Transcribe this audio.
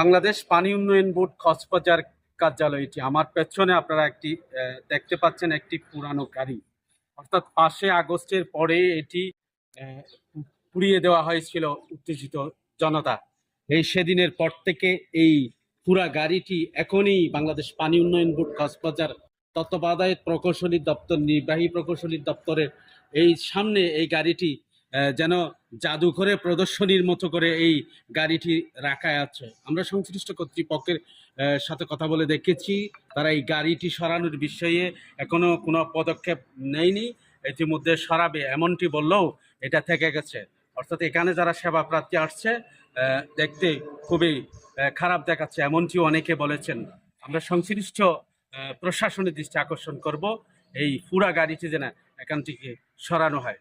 বাংলাদেশ পানি উন্নয়ন বোর্ড কক্সবাজার কার্যালয় এটি আমার পেছনে আপনারা একটি দেখতে পাচ্ছেন একটি পুরানো গাড়ি। অর্থাৎ পাঁচে আগস্টের পরে এটি পুড়িয়ে দেওয়া হয়েছিল উত্তেজিত জনতা। এই সেদিনের পর থেকে এই পুরা গাড়িটি এখনই বাংলাদেশ পানি উন্নয়ন বোর্ড কক্সবাজার তত্ত্বাবধায়ক প্রকৌশলী দপ্তর, নির্বাহী প্রকৌশলী দপ্তরের এই সামনে এই গাড়িটি যেন জাদুঘরে প্রদর্শনীর মতো করে এই গাড়িটি রাখা আছে। আমরা সংশ্লিষ্ট কর্তৃপক্ষের সাথে কথা বলে দেখেছি, তারা এই গাড়িটি সরানোর বিষয়ে এখনও কোনো পদক্ষেপ নেয়নি, ইতিমধ্যে সরাবে, এমনটি বললেও এটা থেকে গেছে। অর্থাৎ এখানে যারা সেবা প্রার্থী আসছে দেখতে খুবই খারাপ দেখাচ্ছে, এমনটি অনেকে বলেছেন। আমরা সংশ্লিষ্ট প্রশাসনের দৃষ্টি আকর্ষণ করব, এই পুরা গাড়িটি যেন এখান থেকে সরানো হয়।